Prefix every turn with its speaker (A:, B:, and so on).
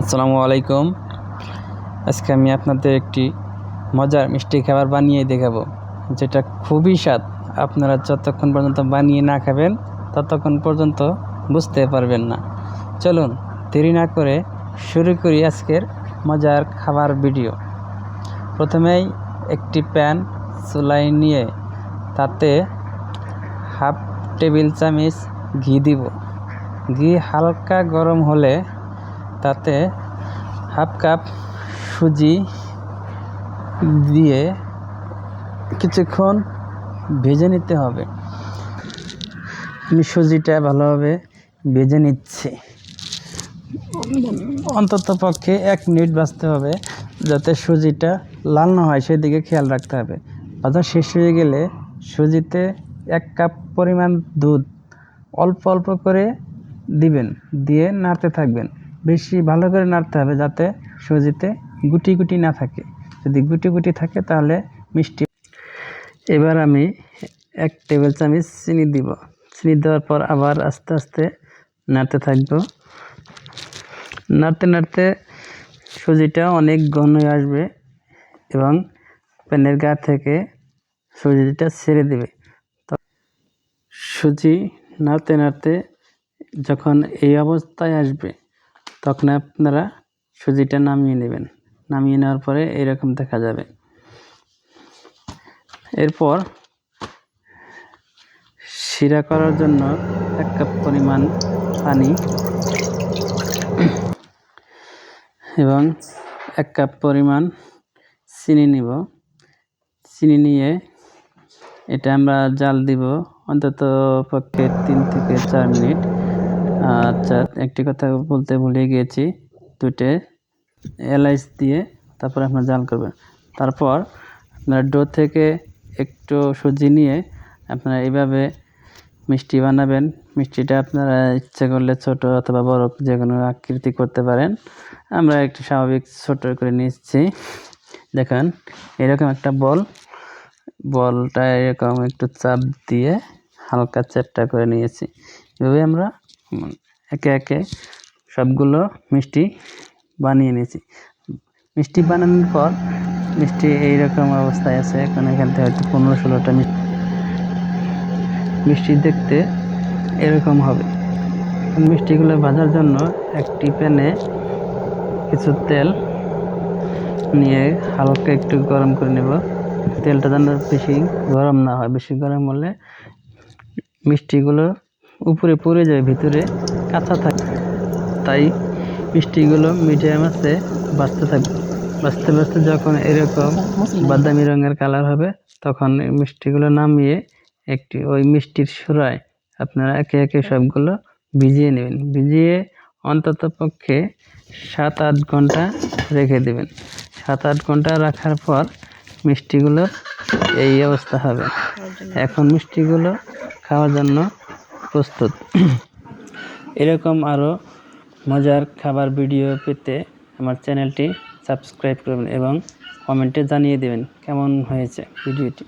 A: আসসালামু আলাইকুম। আজকে আমি আপনাদের একটি মজার মিষ্টি খাবার বানিয়ে দেখাবো, যেটা খুবই স্বাদ। আপনারা যতক্ষণ পর্যন্ত বানিয়ে না খাবেন, ততক্ষণ পর্যন্ত বুঝতে পারবেন না। চলুন, দেরি না করে শুরু করি আজকের মজার খাবার ভিডিও। প্রথমেই একটি প্যান চুলাই নিয়ে তাতে হাফ টেবিল চামচ ঘি দিব। ঘি হালকা গরম হলে তাতে হাফ কাপ সুজি দিয়ে কিছুক্ষণ ভেজে নিতে হবে। আমি সুজিটা ভালোভাবে ভেজে নিচ্ছি। অন্তত পক্ষে এক মিনিট বাঁচতে হবে যাতে সুজিটা লাল না হয়, সেদিকে খেয়াল রাখতে হবে। ভাজা শেষ হয়ে গেলে সুজিতে এক কাপ পরিমাণ দুধ অল্প অল্প করে দিবেন, দিয়ে নাড়তে থাকবেন। বেশি ভালো করে নাড়তে হবে যাতে সুজিতে গুটি গুটি না থাকে। যদি গুটি গুটি থাকে তাহলে মিষ্টি এবার আমি এক টেবিল চামচ চিনি দিব। চিনি দেওয়ার পর আবার আস্তে আস্তে নাড়তে থাকব। নাড়তে নাড়তে সুজিটা অনেক ঘন হয়ে আসবে এবং প্যানের গা থেকে সুজিটা ছেড়ে দেবে। সুজি নাড়তে নাড়তে যখন এই অবস্থায় আসবে তখন আপনারা সুজিটা নামিয়ে নেবেন। নামিয়ে নেওয়ার পরে এরকম দেখা যাবে। এরপর শিরা করার জন্য এক কাপ পরিমাণ পানি এবং এক কাপ পরিমাণ চিনি নিব। চিনি নিয়ে এটা আমরা জাল দিব অন্তত পক্ষে তিন থেকে চার মিনিট। আচ্ছা একটি কথা বলতে ভুলে গিয়েছি দুটে এলাইচ দিয়ে তারপর আপনার জাল করবেন। তারপর আপনার ডো থেকে একটু সুজি নিয়ে আপনারা এইভাবে মিষ্টি বানাবেন। মিষ্টিটা আপনারা ইচ্ছে করলে ছোট অথবা বড় যে কোনো আকৃতি করতে পারেন। আমরা একটু স্বাভাবিক ছোট করে নিচ্ছি। দেখেন, এরকম একটা বল। বলটা এরকম একটু চাপ দিয়ে হালকা চ্যাপটা করে নিয়েছি। এভাবে আমরা একে একে সবগুলো মিষ্টি বানিয়ে নিয়েছি। মিষ্টি বানানোর পর মিষ্টি এইরকম অবস্থায় আছে, এখন এখান থেকে হয়তো পনেরো ষোলোটা মিষ্টি মিষ্টি দেখতে এরকম হবে। মিষ্টিগুলো ভাজার জন্য একটি প্যানে কিছু তেল নিয়ে হালকা একটু গরম করে নেব। তেলটা যেন বেশি গরম না হয়, বেশি গরম হলে মিষ্টিগুলো উপরে পড়ে যায়, ভিতরে কাঁচা থাকে। তাই মিষ্টিগুলো মিডিয়াম আছে, বাঁচতে থাকবে বাঁচতে বাঁচতে যখন এরকম বাদামি রঙের কালার হবে, তখন মিষ্টিগুলো নামিয়ে একটি ওই মিষ্টির সুরায় আপনারা একে একে সবগুলো ভিজিয়ে নেবেন। ভিজিয়ে অন্তত পক্ষে সাত আট ঘণ্টা রেখে দেবেন। সাত আট ঘণ্টা রাখার পর মিষ্টিগুলোর এই অবস্থা হবে। এখন মিষ্টিগুলো খাওয়ার জন্য প্রস্তুত। এরকম আরও মজার খাবার ভিডিও পেতে আমার চ্যানেলটি সাবস্ক্রাইব করবেন এবং কমেন্টে জানিয়ে দেবেন কেমন হয়েছে ভিডিওটি।